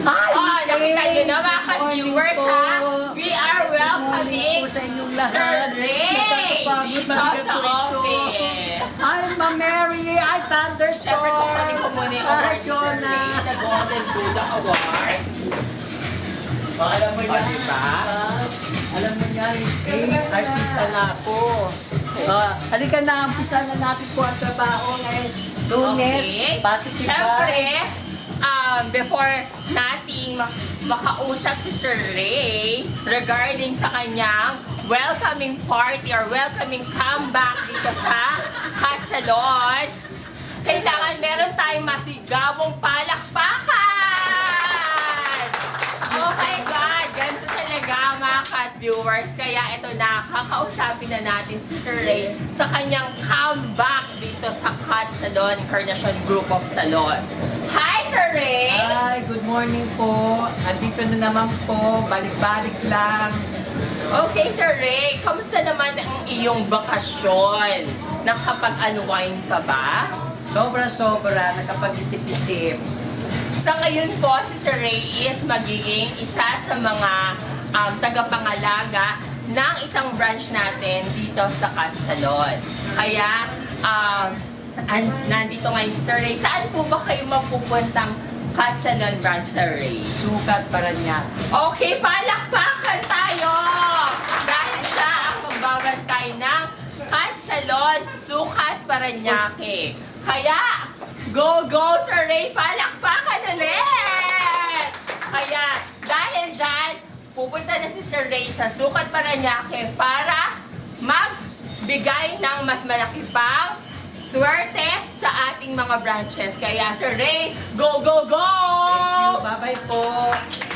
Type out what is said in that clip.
Ay, Oh, nakita nyo na mga ka-viewers ha. We are welcoming sa Sir. Ray dito sa office. Ay, Ma'am Mary! Ay, thunderstorm! Siyempre, kukunin ko muna yung award ni Sir! Ray na Golden Buddha Award. Oh, alam mo yan, diba? Ah, alam mo yan, eh, artista na ako. Ah, halika na, umpisa na natin po ang trabaho ngayon. Lunes, Okay. positive Siyempre, um, before nating ma- makausap si Sir Ray regarding sa kanyang welcoming party or welcoming comeback dito sa Hot Salon, kailangan meron tayong masigabong palakpakan! Viewers. Kaya ito na, kakausapin na natin si Sir Ray sa kanyang comeback dito sa Cat Salon, Encarnacion Group of Salon. Hi, Sir Ray! Hi, good morning po. Andito na naman po, balik-balik lang. Okay, Sir Ray, kamusta naman ang iyong bakasyon? Nakapag-unwind ka ba? Sobra-sobra, nakapag-isip-isip. Sa ngayon po, si Sir Ray is magiging isa sa mga um, tagapangalaga ng isang branch natin dito sa Cat Salon. Kaya, um, an- nandito ngayon si Sir Ray. Saan po ba kayo mapupuntang Cat Salon branch, Sir Ray? Sukat para niya. Okay, palakpakan tayo! Dahil siya ang magbabantay ng Cat Salon Sukat Paranaque. Kaya, go, go, Sir Ray! Palakpakan ulit! pupunta na si Sir Ray sa sukat Paranaque para magbigay ng mas malaki pang swerte sa ating mga branches. Kaya Sir Ray, go, go, go! Thank you. Bye-bye po.